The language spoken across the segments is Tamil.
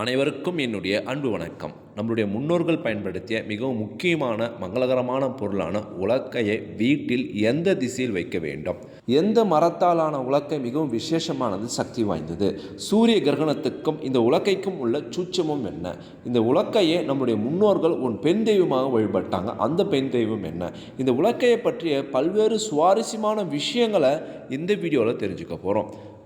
அனைவருக்கும் என்னுடைய அன்பு வணக்கம். நம்மளுடைய முன்னோர்கள் பயன்படுத்திய மிகவும் முக்கியமான மங்களகரமான பொருளான உலக்கையை வீட்டில் எந்த திசையில் வைக்க வேண்டும்? எந்த மரத்தாலான உலக்கை மிகவும் விசேஷமானது சக்தி வாய்ந்தது? சூரிய கிரகணத்துக்கும் இந்த உலக்கைக்கும் உள்ள சூட்சமும் என்ன? இந்த உலக்கையை நம்முடைய முன்னோர்கள் ஒரு பெண் தெய்வமாக வழிபட்டாங்க. அந்த பெண் தெய்வம் என்ன? இந்த உலக்கையை பற்றிய பல்வேறு சுவாரஸ்யமான விஷயங்களை இந்த வீடியோவில் தெரிஞ்சுக்க போகிறோம்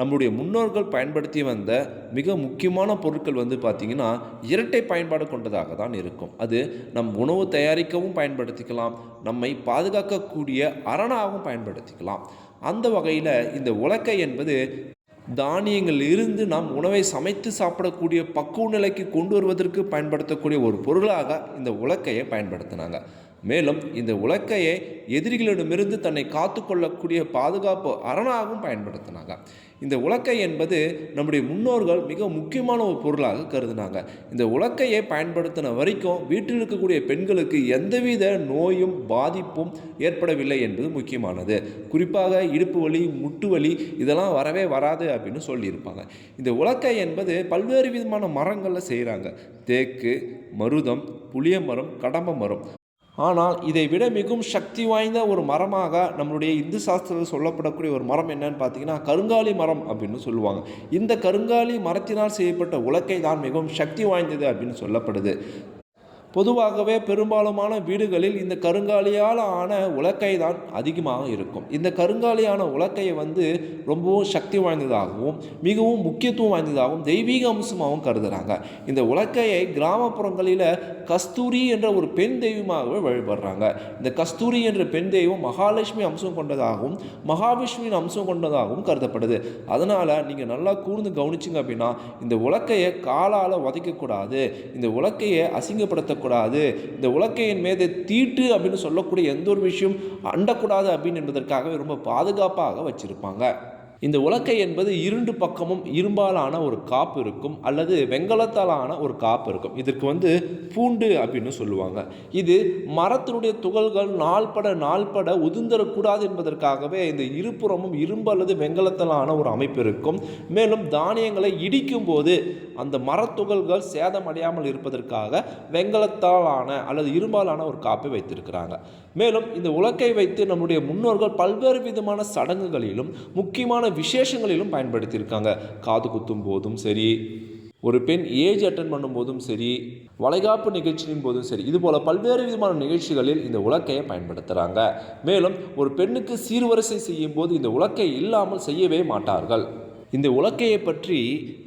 நம்முடைய முன்னோர்கள் பயன்படுத்தி வந்த மிக முக்கியமான பொருட்கள் வந்து பார்த்திங்கன்னா இரட்டை பயன்பாடு கொண்டதாக தான் இருக்கும். அது நம் உணவு தயாரிக்கவும் பயன்படுத்திக்கலாம் நம்மை பாதுகாக்கக்கூடிய அரணாகவும் பயன்படுத்திக்கலாம். அந்த வகையில் இந்த உலக்கை என்பது தானியங்கள் இருந்து நாம் உணவை சமைத்து சாப்பிடக்கூடிய பக்குவ நிலைக்கு கொண்டு வருவதற்கு பயன்படுத்தக்கூடிய ஒரு பொருளாக இந்த உலக்கையை பயன்படுத்தினாங்க. மேலும் இந்த உலக்கையை எதிரிகளிடமிருந்து தன்னை காத்து கொள்ளக்கூடிய பாதுகாப்பு அரணாகவும் பயன்படுத்தினாங்க. இந்த உலக்கை என்பது நம்முடைய முன்னோர்கள் மிக முக்கியமான ஒரு பொருளாக கருதினாங்க. இந்த உலக்கையை பயன்படுத்தின வரைக்கும் வீட்டில் இருக்கக்கூடிய பெண்களுக்கு எந்தவித நோயும் பாதிப்பும் ஏற்படவில்லை என்பது முக்கியமானது. குறிப்பாக இடுப்பு வலி முட்டு வலி இதெல்லாம் வரவே வராது அப்படின்னு சொல்லியிருப்பாங்க. இந்த உலக்கை என்பது பல்வேறு விதமான மரங்களில் செய்கிறாங்க தேக்கு மருதம் புளிய மரம் கடம்ப மரம். ஆனால் இதை விட மிகவும் சக்தி வாய்ந்த ஒரு மரமாக நம்மளுடைய இந்து சாஸ்திரத்தில் சொல்லப்படக்கூடிய ஒரு மரம் என்னன்னு பார்த்தீங்கன்னா கருங்காலி மரம் அப்படின்னு சொல்லுவாங்க. இந்த கருங்காலி மரத்தினால் செய்யப்பட்ட உலக்கை தான் மிகவும் சக்தி வாய்ந்தது அப்படின்னு சொல்லப்படுது. பொதுவாகவே பெரும்பாலுமான வீடுகளில் இந்த கருங்காலியால் ஆன உலக்கை தான் அதிகமாக இருக்கும். இந்த கருங்காலியான உலக்கையை வந்து ரொம்பவும் சக்தி வாய்ந்ததாகவும் மிகவும் முக்கியத்துவம் வாய்ந்ததாகவும் தெய்வீக அம்சமாகவும் கருதுகிறாங்க இந்த உலக்கையை கிராமப்புறங்களில் கஸ்தூரி என்ற ஒரு பெண் தெய்வமாகவே வழிபடுறாங்க. இந்த கஸ்தூரி என்ற பெண் தெய்வம் மகாலட்சுமி அம்சம் கொண்டதாகவும் மகாவிஷ்ணுவின் அம்சம் கொண்டதாகவும் கருதப்படுது. அதனால் நீங்கள் நல்லா கூர்ந்து கவனிச்சிங்க அப்படின்னா இந்த உலக்கையை காலால் உதைக்கக்கூடாது இந்த உலக்கையை அசிங்கப்படுத்த கூடாது இந்த உலக்கையின் மீது தீட்டு அப்படின்னு சொல்லக்கூடிய எந்த ஒரு விஷயம் அண்டக்கூடாது அப்படின்னு என்பதற்காகவே ரொம்ப பாதுகாப்பாக வச்சிருப்பாங்க. இந்த உலக்கை என்பது இரண்டு பக்கமும் இரும்பாலான ஒரு காப்பு இருக்கும் அல்லது வெங்கலத்தாலான ஒரு காப்பு இருக்கும். இதற்கு வந்து பூண்டு அப்படின்னு சொல்லுவாங்க. இது மரத்தினுடைய துகள்கள் நாள்பட நாள்பட உதிர்ந்தரக்கூடாது என்பதற்காகவே இந்த இருபுறமும் இரும்பு அல்லது வெங்கலத்தாலான ஒரு அமைப்பு இருக்கும். மேலும் தானியங்களை இடிக்கும் போது அந்த மரத்துகள்கள் சேதமடையாமல் இருப்பதற்காக வெங்கலத்தாலான அல்லது இரும்பாலான ஒரு காப்பை வைத்திருக்கிறாங்க. மேலும் இந்த உலக்கை வைத்து நம்முடைய முன்னோர்கள் பல்வேறு விதமான சடங்குகளிலும் முக்கியமான விசேஷங்களிலும் பயன்படுத்தியிருக்காங்க. காது குத்தும் போதும் சரி ஒரு பெண் ஏஜ் அட்டன் பண்ணும்போதும் சரி வளைகாப்பு நிகழ்ச்சியின் போதும் சரி இதுபோல பல்வேறு விதமான நிகழ்ச்சிகளில் இந்த உலக்கையை பயன்படுத்துகிறாங்க மேலும் ஒரு பெண்ணுக்கு சீர்வரிசை செய்யும் போது இந்த உலக்கை இல்லாமல் செய்யவே மாட்டார்கள். இந்த உலக்கையை பற்றி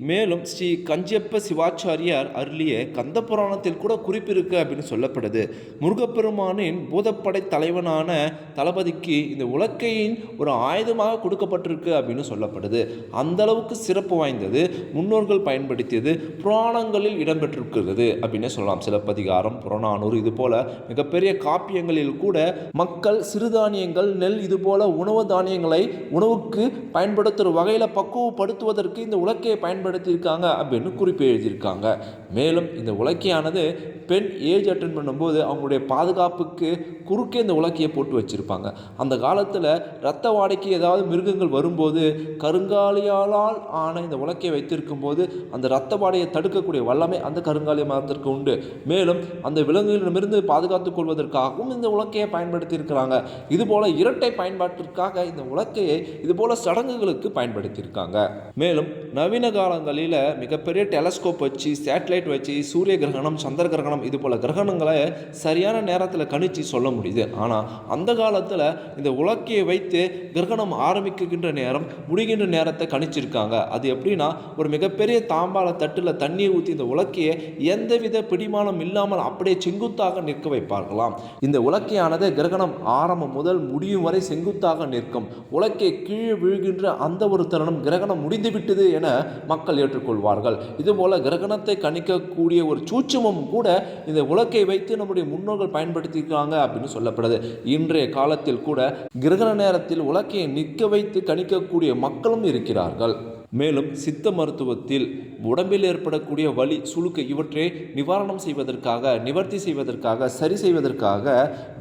மேலும் ஸ்ரீ கஞ்சப்ப சிவாச்சாரியார் அருளிய கந்த புராணத்தில் கூட குறிப்பிருக்கு அப்படின்னு சொல்லப்படுது. முருகப்பெருமானின் பூதப்படை தலைவனான தளபதிக்கு இந்த உலக்கையின் ஒரு ஆயுதமாக கொடுக்கப்பட்டிருக்கு அப்படின்னு சொல்லப்படுது. அந்த அளவுக்கு சிறப்பு வாய்ந்தது முன்னோர்கள் பயன்படுத்தியது புராணங்களில் இடம்பெற்றிருக்கிறது அப்படின்னு சொல்லலாம். சிலப்பதிகாரம் புறநானூறு இது போல மிகப்பெரிய காப்பியங்களில் கூட மக்கள் சிறுதானியங்கள் நெல் இது போல உணவு தானியங்களை உணவுக்கு பயன்படுத்துகிற வகையில் உருவப்படுத்துவதற்கு இந்த உலக்கையை பயன்படுத்தியிருக்காங்க அப்படின்னு குறிப்பு எழுதியிருக்காங்க. மேலும் இந்த உலக்கையானது பெண் ஏஜ் அட்டன் பண்ணும்போது அவங்களுடைய பாதுகாப்புக்கு குறுக்கே இந்த உலக்கையை போட்டு வச்சுருப்பாங்க. அந்த காலத்தில் ரத்த வாடைக்கு ஏதாவது மிருகங்கள் வரும்போது கருங்காலியாலால் ஆன இந்த உலக்கையை வைத்திருக்கும் போது அந்த ரத்த வாடையை தடுக்கக்கூடிய வல்லமை அந்த கருங்காலி மரத்திற்கு உண்டு. மேலும் அந்த விலங்குகளிடமிருந்து பாதுகாத்துக் கொள்வதற்காகவும் இந்த உலக்கையை பயன்படுத்தியிருக்கிறாங்க. இதுபோல் இரட்டை பயன்பாட்டிற்காக இந்த உலக்கையை இதுபோல் சடங்குகளுக்கு பயன்படுத்தியிருக்காங்க. மேலும் நவீன காலங்களில் மிகப்பெரிய டெலஸ்கோப் வச்சு சேட்டலைட் வச்சு சூரிய கிரகணம் சந்திர கிரகணம் இது போல கிரகணங்களை சரியான நேரத்தில் கணிச்சு சொல்ல முடியுது. ஆனால் அந்த காலத்தில் இந்த உலக்கையை வைத்து கிரகணம் ஆரம்பிக்கின்ற நேரம் முடிகின்ற நேரத்தை கணிச்சிருக்காங்க. அது எப்படின்னா ஒரு மிகப்பெரிய தாம்பாள தட்டில் தண்ணீர் ஊற்றி இந்த உலக்கையை எந்தவித பிடிமானம் இல்லாமல் அப்படியே செங்குத்தாக நிற்க வைப்பார்களாம். இந்த உலக்கையானது கிரகணம் ஆரம்பம் முதல் முடியும் வரை செங்குத்தாக நிற்கும். உலக்கை கீழே விழுகின்ற அந்த ஒரு தருணம் கிரகணம் முடிந்துவிட்டது என மக்கள் ஏற்றுக்கொள்வார்கள். இதுபோல் கிரகணத்தை கணிக்கக்கூடிய ஒரு சூட்சமும் கூட இந்த உலக்கை வைத்து நம்முடைய முன்னோர்கள் பயன்படுத்தியிருக்காங்க அப்படின்னு சொல்லப்படுது. இன்றைய காலத்தில் கூட கிரகண நேரத்தில் உலக்கையை நிற்க வைத்து கணிக்கக்கூடிய மக்களும் இருக்கிறார்கள். மேலும் சித்த மருத்துவத்தில் உடம்பில் ஏற்படக்கூடிய வலி சுழுக்க இவற்றை நிவாரணம் செய்வதற்காக நிவர்த்தி செய்வதற்காக சரி செய்வதற்காக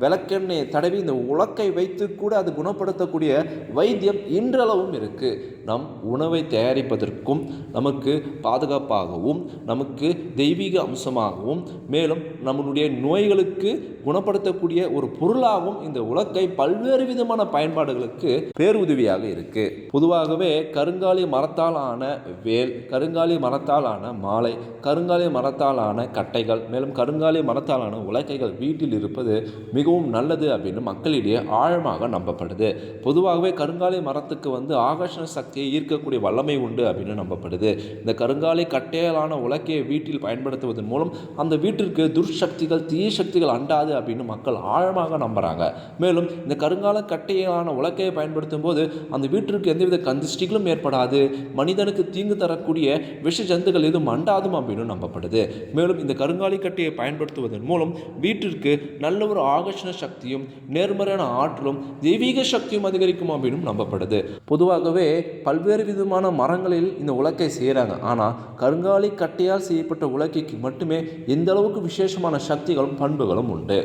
விளக்கெண்ணெயை தடவி இந்த உலக்கை வைத்து கூட அது குணப்படுத்தக்கூடிய வைத்தியம் இன்றளவும் இருக்குது நம் உணவை தயாரிப்பதற்கும் நமக்கு பாதுகாப்பாகவும் நமக்கு தெய்வீக அம்சமாகவும் மேலும் நம்மளுடைய நோய்களுக்கு குணப்படுத்தக்கூடிய ஒரு பொருளாகவும் இந்த உலக்கை பல்வேறு விதமான பயன்பாடுகளுக்கு பேருதவியாக இருக்குது பொதுவாகவே கருங்காலி மரத்தால் ஆன வேல் கருங்காலி மரத்தால் ஆன மாலை கருங்காலி மரத்தால் ஆன கட்டைகள் மேலும் கருங்காலி மரத்தால் ஆன உலக்கைகள் வீட்டில் இருப்பது மிகவும் நல்லது அப்படின்னு மக்களிடையே ஆழமாக நம்பப்படுது. பொதுவாகவே கருங்காலி மரத்துக்கு வந்து ஆகர்ஷண சக்தியை ஈர்க்கக்கூடிய வல்லமை உண்டு அப்படின்னு நம்பப்படுது. இந்த கருங்காலி கட்டையாலான உலக்கையை வீட்டில் பயன்படுத்துவதன் மூலம் அந்த வீட்டிற்கு துர்சக்திகள் தீய சக்திகள் அண்டாது அப்படின்னு மக்கள் ஆழமாக நம்புகிறாங்க மேலும் இந்த கருங்கால கட்டையிலான உலக்கையை பயன்படுத்தும் போது அந்த வீட்டிற்கு எந்தவித கந்திஷ்டிகளும் ஏற்படாது. மனிதனுக்கு தீங்கு தரக்கூடிய விஷ ஜந்துகள் எதுவும் அண்டாதும் அப்படின்னு நம்பப்படுது. மேலும் இந்த கருங்காலி கட்டையை பயன்படுத்துவதன் மூலம் வீட்டிற்கு நல்ல ஒரு ஆகர்ஷண சக்தியும் நேர்மறையான ஆற்றலும் தெய்வீக சக்தியும் அதிகரிக்கும் அப்படின்னு நம்பப்படுது. பொதுவாகவே பல்வேறு விதமான மரங்களில் இந்த உலக்கை செய்கிறாங்க ஆனால் கருங்காலி கட்டையால் செய்யப்பட்ட உலக்கைக்கு மட்டுமே எந்த அளவுக்கு விசேஷமான சக்திகளும் பண்புகளும் உண்டு.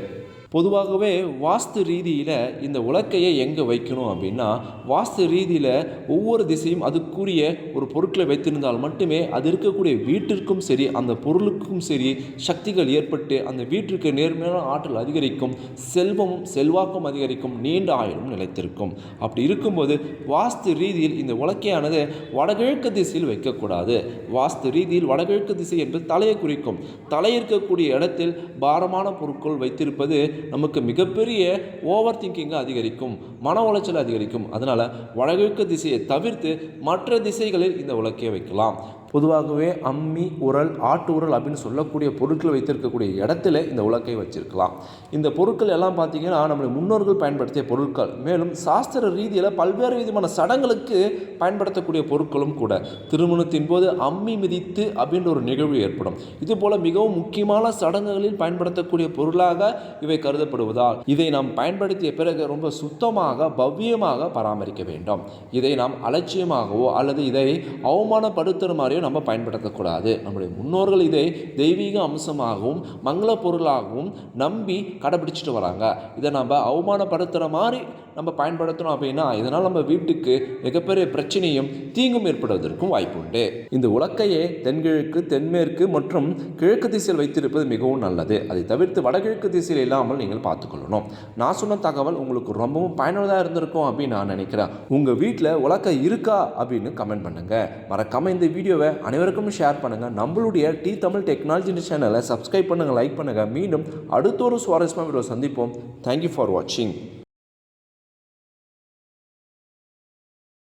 பொதுவாகவே வாஸ்து ரீதியில் இந்த உலக்கையை எங்கே வைக்கணும் அப்படின்னா வாஸ்து ரீதியில் ஒவ்வொரு திசையும் அதுக்குரிய ஒரு பொருட்களை வைத்திருந்தால் மட்டுமே அது இருக்கக்கூடிய வீட்டிற்கும் சரி அந்த பொருளுக்கும் சரி சக்திகள் ஏற்பட்டு அந்த வீட்டிற்கு நேர்மையான ஆற்றல் அதிகரிக்கும் செல்வமும் செல்வாக்கும் அதிகரிக்கும் நீண்ட ஆயுளும் நிலைத்திருக்கும். அப்படி இருக்கும்போது வாஸ்து ரீதியில் இந்த உலக்கையானது வடகிழக்கு திசையில் வைக்கக்கூடாது. வாஸ்து ரீதியில் வடகிழக்கு திசை என்று தலையை குறிக்கும். தலை இருக்கக்கூடிய இடத்தில் பாரமான பொருட்கள் வைத்திருப்பது நமக்கு மிகப்பெரிய ஓவர் திங்கிங்கை அதிகரிக்கும் மன உளைச்சல் அதிகரிக்கும். அதனால் வடகிழக்கு திசையை தவிர்த்து மற்ற திசைகளில் இந்த உலக்கையை வைக்கலாம். பொதுவாகவே அம்மி உரல் ஆட்டு உரல் அப்படின்னு சொல்லக்கூடிய பொருட்கள் வைத்திருக்கக்கூடிய இடத்துல இந்த உலக்கை வச்சிருக்கலாம். இந்த பொருட்கள் எல்லாம் பார்த்தீங்கன்னா நம்முடைய முன்னோர்கள் பயன்படுத்திய பொருட்கள். மேலும் சாஸ்திர ரீதியில் பல்வேறு விதமான சடங்களுக்கு பயன்படுத்தக்கூடிய பொருட்களும் கூட. திருமணத்தின் போது அம்மி மிதித்து அப்படின்ற ஒரு நிகழ்வு ஏற்படும். இது போல மிகவும் முக்கியமான சடங்குகளில் பயன்படுத்தக்கூடிய பொருளாக இவை கருதப்படுவதால் இதை நாம் பயன்படுத்திய பிறகு ரொம்ப சுத்தமாக பவ்யமாக பராமரிக்க வேண்டும். இதை நாம் அலட்சியமாகவோ அல்லது இதை அவமானப்படுத்துகிற மாதிரியோ நம்ம பயன்படுத்தக்கூடாது. நம்முடைய முன்னோர்கள் இதை தெய்வீக அம்சமாகவும் மங்கள பொருளாகவும் நம்பி கடைபிடிச்சிட்டு வராங்க. இதை நம்ம அவமானப்படுத்துகிற மாதிரி நம்ம பயன்படுத்தணும் அப்படின்னா இதனால் நம்ம வீட்டுக்கு மிகப்பெரிய பிரச்சனையும் தீங்கும் ஏற்படுவதற்கும் வாய்ப்புண்டு இந்த உலக்கையை தென்கிழக்கு தென்மேற்கு மற்றும் கிழக்கு திசையில் வைத்திருப்பது மிகவும் நல்லது. அதை தவிர்த்து வடகிழக்கு திசையில் இல்லாமல் நீங்கள் பார்த்துக்கொள்ளணும். நான் சொன்ன தகவல் உங்களுக்கு ரொம்பவும் பயனுள்ளதாக இருந்திருக்கும் அப்படின்னு நான் நினைக்கிறேன். உங்கள் வீட்டில் உலக்கை இருக்கா அப்படின்னு கமெண்ட் பண்ணுங்கள் மறக்காமல் இந்த வீடியோவை அனைவருக்கும் ஷேர் பண்ணுங்கள் நம்மளுடைய டி தமிழ் டெக்னாலஜி சேனலை சப்ஸ்கிரைப் பண்ணுங்கள் லைக் பண்ணுங்கள் மீண்டும் அடுத்த ஒரு சுவாரஸ்யமாக வீடியோ சந்திப்போம். தேங்க்யூ ஃபார் வாட்சிங்